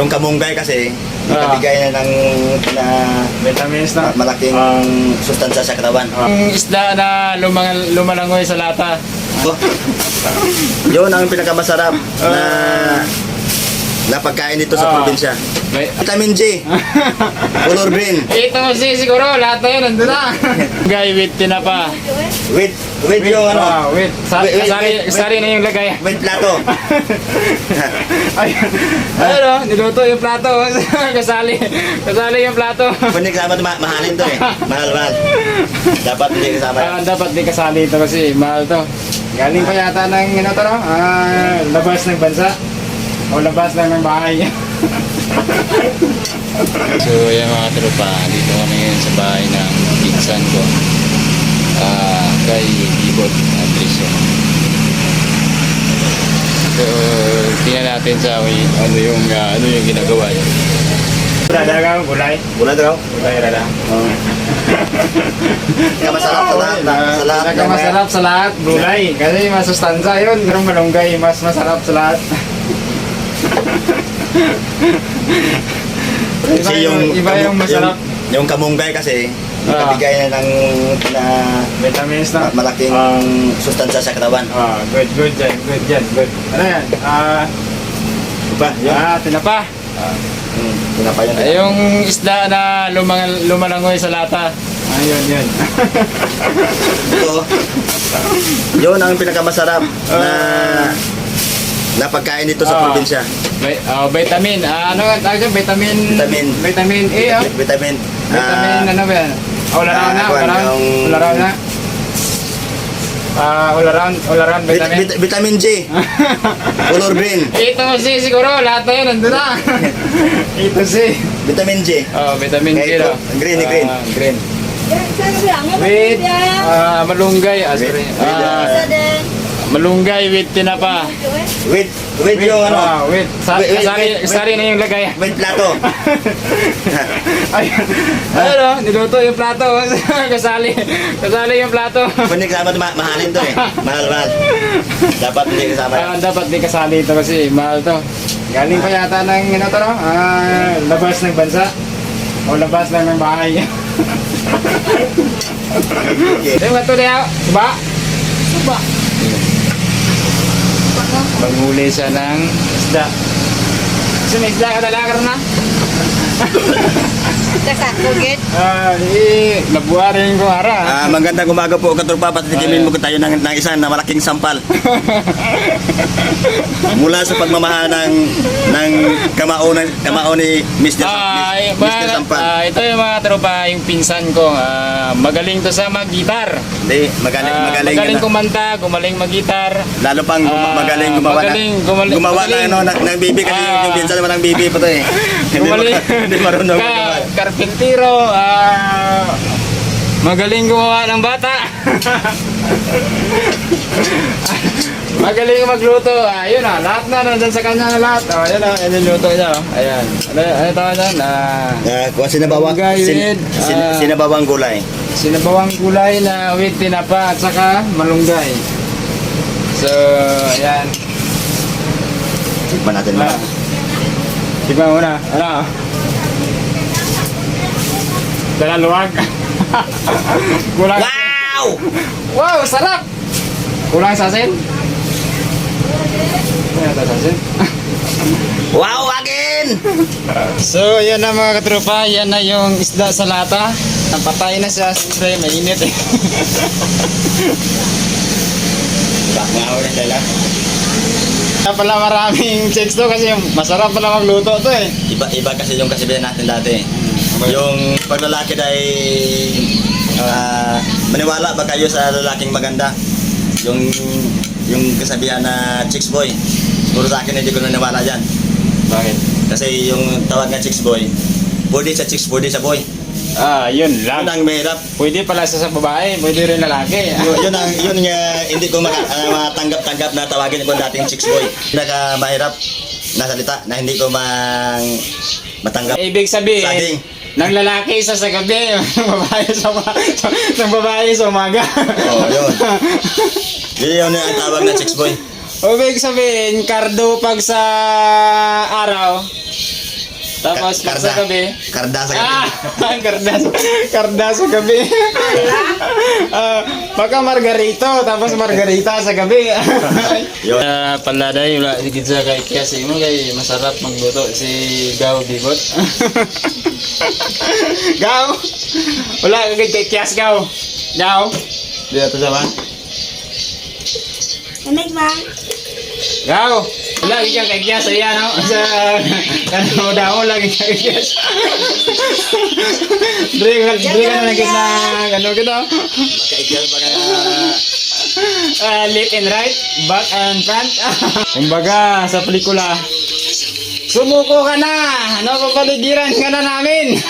Yung kamunggay kasi, Ah. nabigay na ng na Vitamins na. malaking Ah. sustansya sa katawan. Yung isda na lumang, lumalangoy sa lata. Oh. Yun ang pinakamasarap na Ah. Na pagkain dito sa Ah. probinsya. May, Vitamin J, color green, ito si siguro, lahat na yun, nandun na. Guy with tinapa. with with yung ano, Ah, with. Sa, Wait, wait, kasali, wait, wait. kasali na yung lagay. with plato. Ay, ayun o, niluto yung plato. kasali, kasali yung plato. Hindi kasama ito, ma- mahalin to eh. Mahal, mahal. Dapat hindi kasama. Ah, dapat di kasali ito kasi mahal to. Galing pa yata ng ano to no? Ah, labas ng bansa. O labas lang ng bahay. so yan mga tropa, dito kami ngayon sa bahay ng pinsan ko. Ah, kay Ibot Andresio. So, tingnan natin sa ano yung ah, ano yung ginagawa niya. Rada ka, gulay. Wala daw. Gulay, rada. Kaya masarap sa lahat. na- Sa lahat. Pinaka masarap sa lahat, gulay. Kasi masustansya yun, pero malunggay, mas masarap sa lahat. iba, Kasi yung, iba yung masarap. Yung, yung kamunggay kasi, Ah. nabigay na ng na Vitamins na. malaking Ah. sustansya sa katawan. Ah, good, good dyan, good dyan, good. Ano yan? Ah, Diba? Yun. ah, tinapa. Hmm, tinapa yun. Ay, yung isda na lumang, lumalangoy sa lata. Ayun, yun. Ito, yun ang pinakamasarap na na pagkain dito sa Ah. probinsya. Vi- ah, vitamin. Ah, ano nga tawag dyan? Vitamin. Vitamin. Vitamin A, ah. Vitamin. Vitamin, ah, ano ba yan? All around ah, na, all kuwan, around. yung- All around na. Ah, all around, all around vit- vitamin. vit- vitamin J, color green, Ito si siguro, lahat na yun, nandun na. Ito si. vitamin J. Oh, vitamin Eh, daw. ito, green, eh, green. Ah, green. With, With ah, malunggay, ah, sorry. With, Ah, then, malunggay with tinapa. With with yung ano, Ah, with. Sa, wait, kasali, wait, wait. kasali na yung lagay. with plato. Ayun. Ayun o, niluto yung plato. kasali, kasali yung plato. Hindi kasama ma- mahalin to eh. Mahal, mahal. Dapat hindi kasama. Ah, dapat di kasali ito kasi mahal to. Galing pa yata ng ano to no? Ah, labas ng bansa. O labas lang ng bahay. Okay. Nga to niya. Suba. Suba. Manghuli siya ng isda. Kasi may isda ka talaga na? kasako gid. Ah, eh, nabuharin ko hara. Ah, magandang umaga po katropa, patitikimin mo ko tayo ng, ng isang na malaking sampal. Mula sa pagmamahal ng ng kamao ng kamao ni Mr. Ah, eh, Mr. mga, Sampal. ah, ito yung mga tropa, yung pinsan ko. Ah, magaling to sa mag-gitar. Hindi, magaling Ah, magaling. magaling na- kumanta, gumaling mag-gitar. Lalo pang guma- Ah, magaling gumawa magaling, na, gumaling- gumawa magaling. na ano ng, ng bibi kasi yung, Ah. yung pinsan naman ng bibi pa to eh. hindi, Gumaling. ma- hindi marunong Ka. Karpintero, ah, magaling gumawa ng bata. magaling magluto. Ayun ah, lahat na nandun sa kanya na lahat. Oh, ayun ah, ayun yung luto niya. oh. Ayan. Ano, ano tawag dyan? Ah, Ah, kung sinabawang Malunggay sin, with, sin, ah, sinabawang gulay. sinabawang gulay na with tinapa at saka malunggay. So, ayan. Tikman natin Ah. mga. Diba muna? Ano? Dalaluwag. Kulang. Wow! Wow, sarap! Kulang sa asin? Kulang sa asin? Wow, again! So, yan na mga katropa. Yan na yung isda sa lata. Napatay na siya. Siyempre, mainit eh. Wow, na sila. Kaya pala maraming chicks to kasi masarap pala magluto to eh. Iba, iba kasi yung kasibihan natin dati. Yung pag lalaki ay ah, maniwala ba kayo sa lalaking maganda? Yung yung kasabihan na chicks boy. Siguro sa akin hindi ko naniwala dyan. Bakit? Kasi yung tawag na chicks boy, pwede sa chicks, pwede sa boy. Ah, yun lang. Yun ang mahirap. Pwede pala sa sa babae, pwede rin lalaki. Yun, yun ang yun nga hindi ko maka, ah, matanggap-tanggap na tawagin ko dating chicks boy. Pinaka mahirap na salita na hindi ko mang matanggap. Ibig sabihin, Saging. Ng lalaki isa sa gabi, ng babae sa, ng babae sa umaga. Oo, yun. Yun yun ang tawag na chicks boy. O ibig sabihin, kardo pag sa araw, Tapos Ka- pag sa gabi, Karda sa gabi. Ah, karda, karda sa gabi. Ah, baka margarito, tapos margarita sa gabi. Yun. Uh, paladay, wala higit sa kay Kiasi mo kay masarap magluto si Gaw Bibot. Gaw! Wala ka kay Kias Gaw. Gaw! Dito sa ba? Kamig ba? Gaw! Wala ka kay Kias ayan no? Sa kanino daw lagi kay Kias. Dre dre ka na kita ano kita. Makaigyan ba ka Uh, left and right, back and front. Kumbaga, sa pelikula, sumuko ka na! Napapaligiran ka na namin!